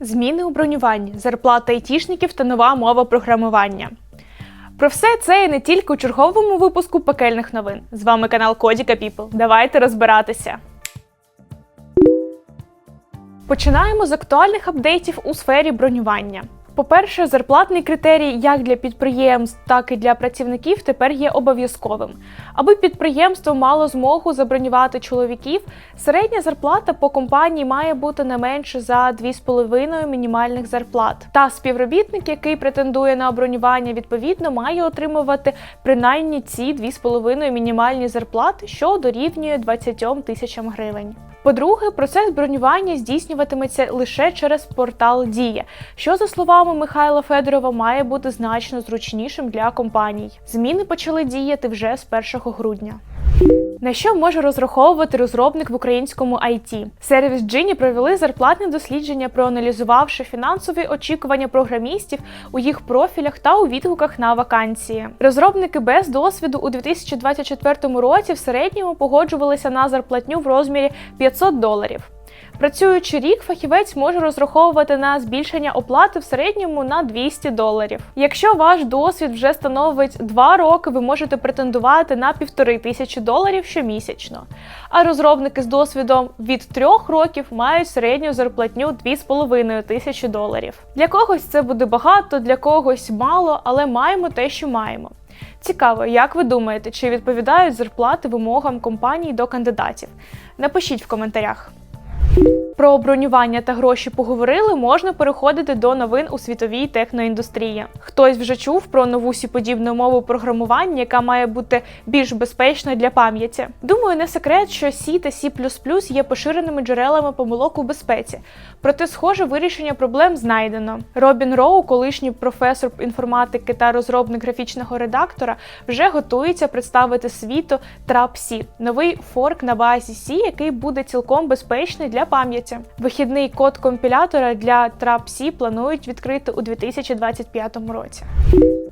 Зміни у бронюванні, зарплата айтішників та нова мова програмування. Про все це і не тільки у черговому випуску пекельних новин. З вами канал Кодіка People. Давайте розбиратися. Починаємо з актуальних апдейтів у сфері бронювання. По-перше, зарплатний критерій як для підприємств, так і для працівників тепер є обов'язковим. Аби підприємство мало змогу забронювати чоловіків, середня зарплата по компанії має бути не менше за 2,5 мінімальних зарплат. Та співробітник, який претендує на бронювання, відповідно має отримувати принаймні ці 2,5 мінімальні зарплати, що дорівнює 20 тисячам гривень. По-друге, процес бронювання здійснюватиметься лише через портал Дія, що, за словами Михайла Федорова, має бути значно зручнішим для компаній. Зміни почали діяти вже з 1 грудня. На що може розраховувати розробник в українському IT? Сервіс Джині провели зарплатне дослідження, проаналізувавши фінансові очікування програмістів у їх профілях та у відгуках на вакансії. Розробники без досвіду у 2024 році в середньому погоджувалися на зарплатню в розмірі 500 доларів. Працюючи рік, фахівець може розраховувати на збільшення оплати в середньому на 200 доларів. Якщо ваш досвід вже становить 2 роки, ви можете претендувати на півтори тисячі доларів щомісячно. А розробники з досвідом від 3 років мають середню зарплатню 2,5 тисячі доларів. Для когось це буде багато, для когось мало, але маємо те, що маємо. Цікаво, як ви думаєте, чи відповідають зарплати вимогам компаній до кандидатів? Напишіть в коментарях. thank you Про бронювання та гроші поговорили, можна переходити до новин у світовій техноіндустрії. Хтось вже чув про нову сіподібну мову програмування, яка має бути більш безпечною для пам'яті. Думаю, не секрет, що C та C++ є поширеними джерелами помилок у безпеці. Проте, схоже, вирішення проблем знайдено. Робін Роу, колишній професор інформатики та розробник графічного редактора, вже готується представити світу TrapC – новий форк на базі C, який буде цілком безпечний для пам'яті. Вихідний код компілятора для TrapC планують відкрити у 2025 році.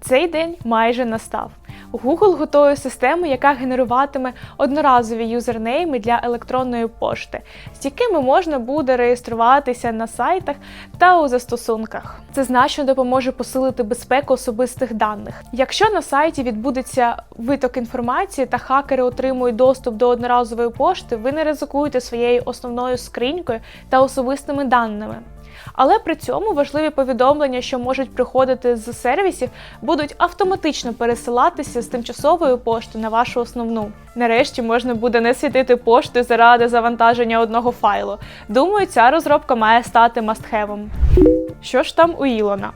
Цей день майже настав. Google готує систему, яка генеруватиме одноразові юзернейми для електронної пошти, з якими можна буде реєструватися на сайтах та у застосунках. Це значно допоможе посилити безпеку особистих даних. Якщо на сайті відбудеться виток інформації та хакери отримують доступ до одноразової пошти, ви не ризикуєте своєю основною скринькою та особистими даними. Але при цьому важливі повідомлення, що можуть приходити з сервісів, будуть автоматично пересилатися з тимчасової пошти на вашу основну. Нарешті можна буде не світити пошту заради завантаження одного файлу. Думаю, ця розробка має стати мастхевом. Що ж там у Ілона?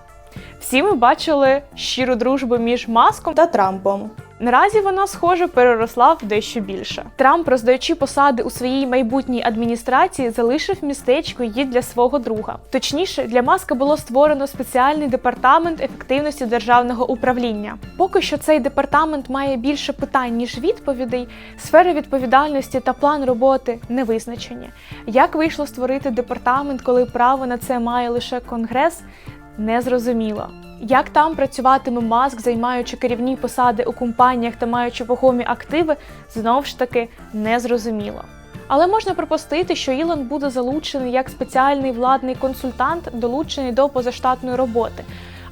Всі ми бачили щиру дружбу між Маском та Трампом. Наразі вона, схоже, переросла в дещо більше. Трамп, роздаючи посади у своїй майбутній адміністрації, залишив містечко її для свого друга. Точніше, для маска було створено спеціальний департамент ефективності державного управління. Поки що цей департамент має більше питань ніж відповідей. Сфери відповідальності та план роботи не визначені. Як вийшло створити департамент, коли право на це має лише конгрес? Незрозуміло. Як там працюватиме маск, займаючи керівні посади у компаніях та маючи вагомі активи, знову ж таки незрозуміло. Але можна припустити, що Ілон буде залучений як спеціальний владний консультант, долучений до позаштатної роботи,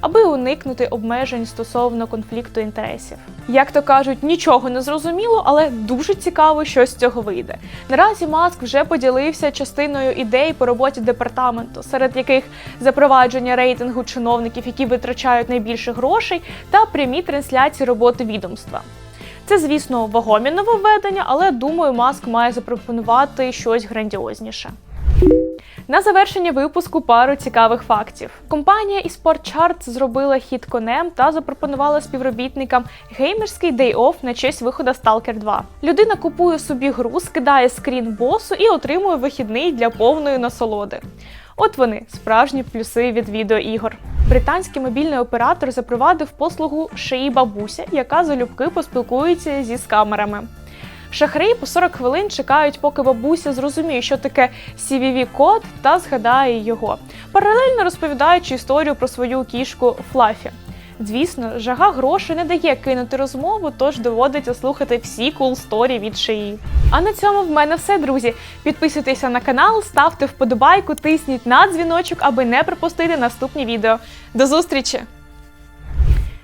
аби уникнути обмежень стосовно конфлікту інтересів. Як то кажуть, нічого не зрозуміло, але дуже цікаво, що з цього вийде. Наразі Маск вже поділився частиною ідей по роботі департаменту, серед яких запровадження рейтингу чиновників, які витрачають найбільше грошей, та прямі трансляції роботи відомства. Це, звісно, вагомі нововведення, але думаю, Маск має запропонувати щось грандіозніше. На завершення випуску пару цікавих фактів. Компанія eSport Charts зробила хід конем та запропонувала співробітникам геймерський day off на честь виходу Stalker 2. Людина купує собі гру, скидає скрін босу і отримує вихідний для повної насолоди. От вони справжні плюси від відеоігор. Британський мобільний оператор запровадив послугу шиї бабуся, яка залюбки поспілкується зі скамерами. Шахраї по 40 хвилин чекають, поки бабуся зрозуміє, що таке cvv код та згадає його, паралельно розповідаючи історію про свою кішку Флафі. Звісно, жага грошей не дає кинути розмову, тож доводиться слухати всі кул сторі від шиї. А на цьому в мене все, друзі. Підписуйтеся на канал, ставте вподобайку, тисніть на дзвіночок, аби не пропустити наступні відео. До зустрічі!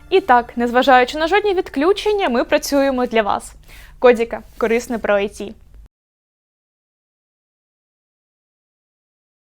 І так, незважаючи на жодні відключення, ми працюємо для вас. Кодіка корисне про IT.